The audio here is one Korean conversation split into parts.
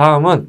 다음은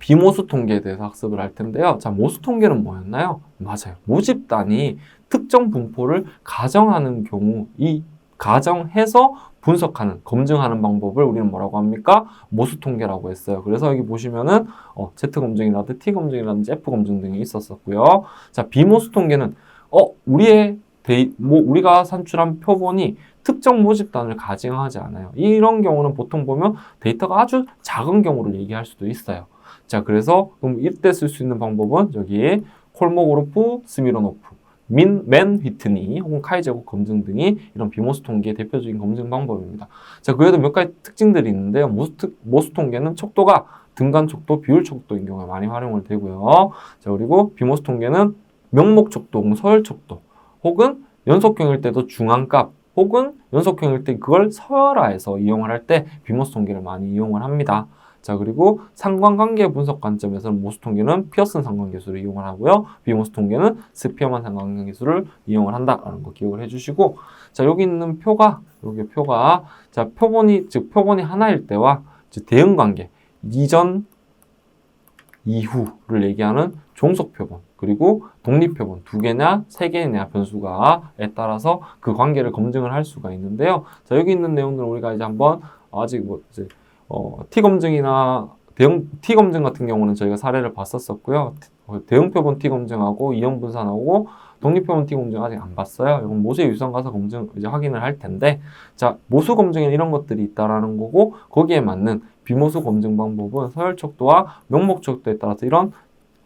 비모수 통계에 대해서 학습을 할 텐데요. 자, 모수 통계는 뭐였나요? 맞아요. 모집단이 특정 분포를 가정하는 경우 이 가정해서 분석하는, 검증하는 방법을 우리는 뭐라고 합니까? 모수 통계라고 했어요. 그래서 여기 보시면은 어, Z 검증이라든지 T 검증이라든지 F 검증 등이 있었었고요. 자, 비모수 통계는 어, 우리의 데이, 뭐 우리가 산출한 표본이 특정 모집단을 가정하지 않아요. 이런 경우는 보통 보면 데이터가 아주 작은 경우를 얘기할 수도 있어요. 자, 그래서 그럼 이때 쓸 수 있는 방법은 여기 콜모그로프, 스미로노프, 민, 맨 휘트니 혹은 카이제고 검증 등이 이런 비모스 통계의 대표적인 검증 방법입니다. 자, 그 외에도 몇 가지 특징들이 있는데요. 모스, 모스 통계는 척도가 등간 척도, 비율 척도인 경우에 많이 활용을 되고요. 자, 그리고 비모스 통계는 명목 척도, 혹은 서열 척도, 혹은 연속형일 때도 중앙값, 혹은 연속형일 때 그걸 서열화해서 이용을 할 때 비모스 통계를 많이 이용을 합니다. 자 그리고 상관관계 분석 관점에서는 모스 통계는 피어슨 상관계수를 이용을 하고요. 비모스 통계는 스피어만 상관계수를 이용을 한다라는 거 기억을 해주시고 자 여기 있는 표가 여기 표가 자 표본이 즉 표본이 하나일 때와 즉 대응 관계 이전 이후를 얘기하는 종속 표본 그리고 독립 표본 두 개나 세 개냐 변수가에 따라서 그 관계를 검증을 할 수가 있는데요. 자 여기 있는 내용들을 우리가 이제 한번 아직 뭐 이제 어, T 검증이나 대응 T 검증 같은 경우는 저희가 사례를 봤었었고요. 어, 대응 표본 T 검증하고 이형 분산하고 독립 표본 T 검증 아직 안 봤어요. 이건 모세 유선 가서 검증 이제 확인을 할 텐데, 자 모수 검증에 이런 것들이 있다라는 거고 거기에 맞는 비모수 검증 방법은 서열 척도와 명목 척도에 따라서 이런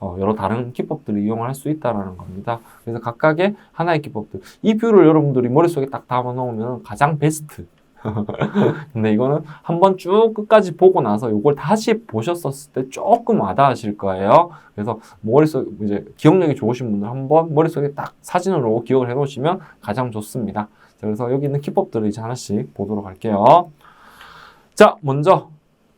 어, 여러 다른 기법들을 이용을 할수 있다라는 겁니다. 그래서 각각의 하나의 기법들. 이 뷰를 여러분들이 머릿속에 딱 담아 놓으면 가장 베스트. 근데 이거는 한번 쭉 끝까지 보고 나서 이걸 다시 보셨었을 때 조금 와닿으실 거예요. 그래서 머릿속 이제 기억력이 좋으신 분들 한번 머릿속에 딱 사진으로 기억을 해 놓으시면 가장 좋습니다. 자, 그래서 여기 있는 기법들을 이제 하나씩 보도록 할게요. 자, 먼저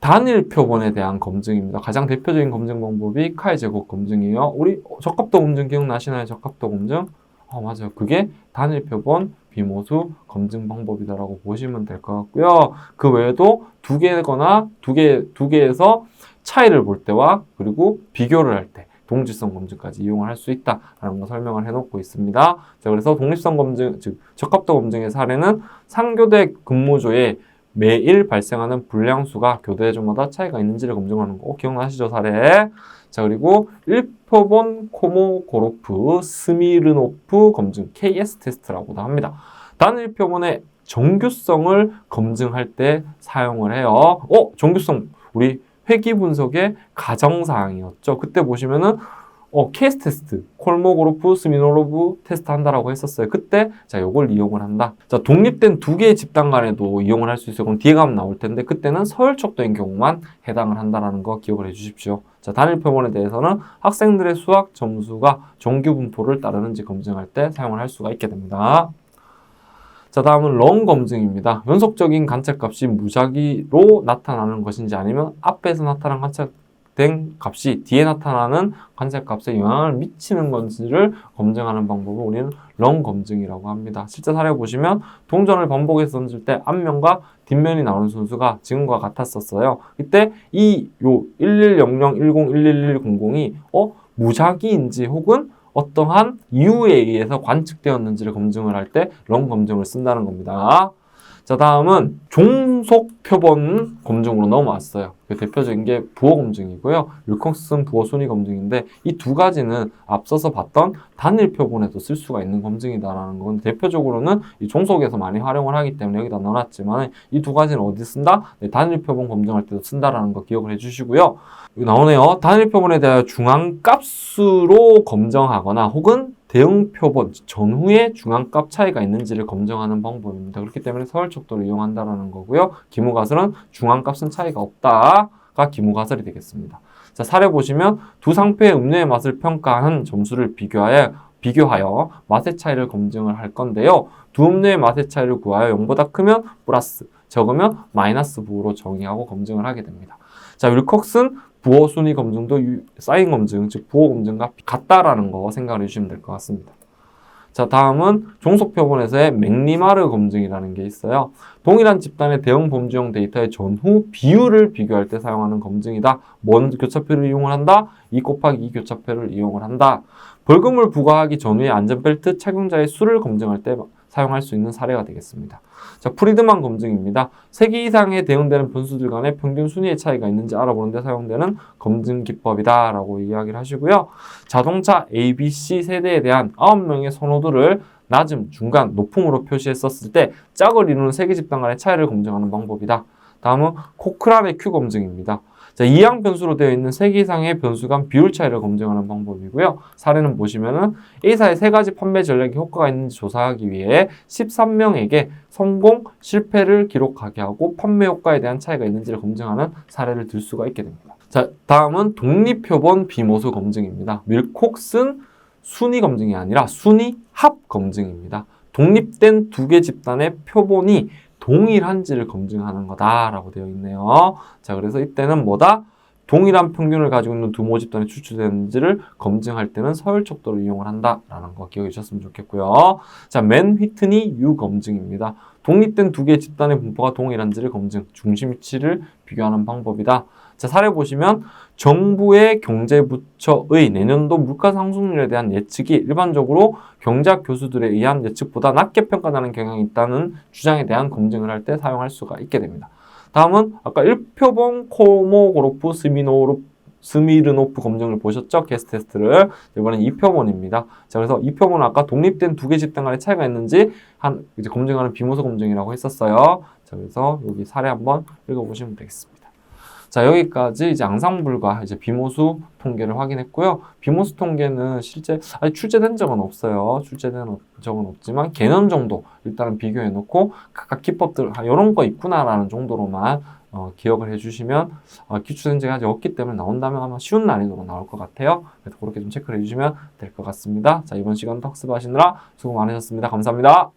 단일 표본에 대한 검증입니다. 가장 대표적인 검증 방법이 카이 제곱 검증이에요. 우리 적합도 검증 기억나시나요? 적합도 검증? 어, 맞아요. 그게 단일 표본 비모수 검증 방법이다라고 보시면 될 것 같고요. 그 외에도 두 개거나 두 개, 두 개에서 차이를 볼 때와 그리고 비교를 할 때 동질성 검증까지 이용을 할 수 있다라는 거 설명을 해놓고 있습니다. 자, 그래서 독립성 검증, 즉 적합도 검증의 사례는 상교대 근무조에 매일 발생하는 불량수가 교대조마다 차이가 있는지를 검증하는 거 기억나시죠 사례? 자 그리고 1표본 코모고로프 스미르노프 검증 KS 테스트라고도 합니다. 단일 표본의 정규성을 검증할 때 사용을 해요. 어 정규성 우리 회귀 분석의 가정사항이었죠. 그때 보시면은 어, 케이스 테스트, 콜모그로프, 스미노로브 테스트 한다라고 했었어요. 그때 자, 요걸 이용을 한다. 자, 독립된 두 개의 집단 간에도 이용을 할 수 있어요. 그럼 뒤에 가면 나올 텐데 그때는 서열척도인 경우만 해당을 한다라는 거 기억을 해 주십시오. 자, 단일 표본에 대해서는 학생들의 수학 점수가 정규 분포를 따르는지 검증할 때 사용을 할 수가 있게 됩니다. 자, 다음은 런 검증입니다. 연속적인 관찰값이 무작위로 나타나는 것인지 아니면 앞에서 나타난 관찰 된 값이 뒤에 나타나는 관찰값에 영향을 미치는 건지를 검증하는 방법을 우리는 런 검증이라고 합니다. 실제 사례 보시면 동전을 반복해서 던질 때 앞면과 뒷면이 나오는 순수가 지금과 같았었어요. 이때 이 요 110010111100이 어 무작위인지 혹은 어떠한 이유에 의해서 관측되었는지를 검증을 할 때 런 검증을 쓴다는 겁니다. 자, 다음은 종속 표본 검증으로 넘어왔어요. 그 대표적인 게 부호 검증이고요. 윌콩슨 부호 순위 검증인데 이 두 가지는 앞서서 봤던 단일 표본에도 쓸 수가 있는 검증이다라는 건 대표적으로는 이 종속에서 많이 활용을 하기 때문에 여기다 넣어놨지만 이 두 가지는 어디 쓴다? 네, 단일 표본 검증할 때도 쓴다라는 거 기억을 해주시고요. 여기 나오네요. 단일 표본에 대하여 중앙값수로 검정하거나 혹은 대응 표본 전후에 중앙값 차이가 있는지를 검증하는 방법입니다. 그렇기 때문에 서열 척도를 이용한다라는 거고요. 기무가설은 중앙값은 차이가 없다가 기무가설이 되겠습니다. 자, 사례 보시면 두 상표의 음료의 맛을 평가한 점수를 비교하여 비교하여 맛의 차이를 검증을 할 건데요. 두 음료의 맛의 차이를 구하여 0보다 크면 플러스, 적으면 마이너스 부호로 정의하고 검증을 하게 됩니다. 자, 윌콕슨 부호 순위 검증도 사인 검증, 즉 부호 검증과 같다라는 거 생각을 해주시면 될 것 같습니다. 자, 다음은 종속표본에서의 맥리마르 검증이라는 게 있어요. 동일한 집단의 대형 범주형 데이터의 전후 비율을 비교할 때 사용하는 검증이다. 뭔 교차표를 이용을 한다? 2 곱하기 2 교차표를 이용을 한다. 벌금을 부과하기 전후에 안전벨트 착용자의 수를 검증할 때 사용할 수 있는 사례가 되겠습니다. 자, 프리드만 검증입니다. 3개 이상의 대응되는 변수들 간의 평균 순위의 차이가 있는지 알아보는 데 사용되는 검증 기법이다라고 이야기를 하시고요. 자동차 A, B, C 세대에 대한 9명의 선호도를 낮음, 중간, 높음으로 표시했었을 때 짝을 이루는 세개 집단 간의 차이를 검증하는 방법이다. 다음은 코크란의 Q 검증입니다. 자, 이항 변수로 되어 있는 세개 이상의 변수 간 비율 차이를 검증하는 방법이고요. 사례는 보시면은 A사의 세 가지 판매 전략에 효과가 있는지 조사하기 위해 13명에게 성공, 실패를 기록하게 하고 판매 효과에 대한 차이가 있는지를 검증하는 사례를 들 수가 있게 됩니다. 자, 다음은 독립표본 비모수 검증입니다. 밀콕슨 순위 검증이 아니라 순위 합 검증입니다. 독립된 두 개 집단의 표본이 동일한지를 검증하는 거다라고 되어 있네요. 자, 그래서 이때는 뭐다? 동일한 평균을 가지고 있는 두 모집단이 추출되는지를 검증할 때는 서열 척도를 이용을 한다라는 거 기억해 주셨으면 좋겠고요. 자, 맨 휘트니 유 검증입니다. 독립된 두 개의 집단의 분포가 동일한지를 검증, 중심 위치를 비교하는 방법이다. 자, 사례 보시면 정부의 경제부처의 내년도 물가 상승률에 대한 예측이 일반적으로 경제학 교수들에 의한 예측보다 낮게 평가되는 경향이 있다는 주장에 대한 검증을 할 때 사용할 수가 있게 됩니다. 다음은 아까 1표본 코모고로프 스미노르 스미르노프 검증을 보셨죠? 게스트 테스트를. 이번엔 2표본입니다. 자, 그래서 2표본은 아까 독립된 두 개 집단 간의 차이가 있는지 한 이제 검증하는 비모소 검증이라고 했었어요. 자, 그래서 여기 사례 한번 읽어보시면 되겠습니다. 자, 여기까지 이제 앙상블과 이제 비모수 통계를 확인했고요. 비모수 통계는 실제 아직 출제된 적은 없어요. 출제된 적은 없지만 개념 정도 일단은 비교해 놓고 각각 기법들 아, 이런 거 있구나라는 정도로만 어, 기억을 해주시면 어, 기출 문제가 아직 없기 때문에 나온다면 아마 쉬운 난이도로 나올 것 같아요. 그래서 그렇게 좀 체크를 해주시면 될 것 같습니다. 자 이번 시간도 학습하시느라 수고 많으셨습니다. 감사합니다.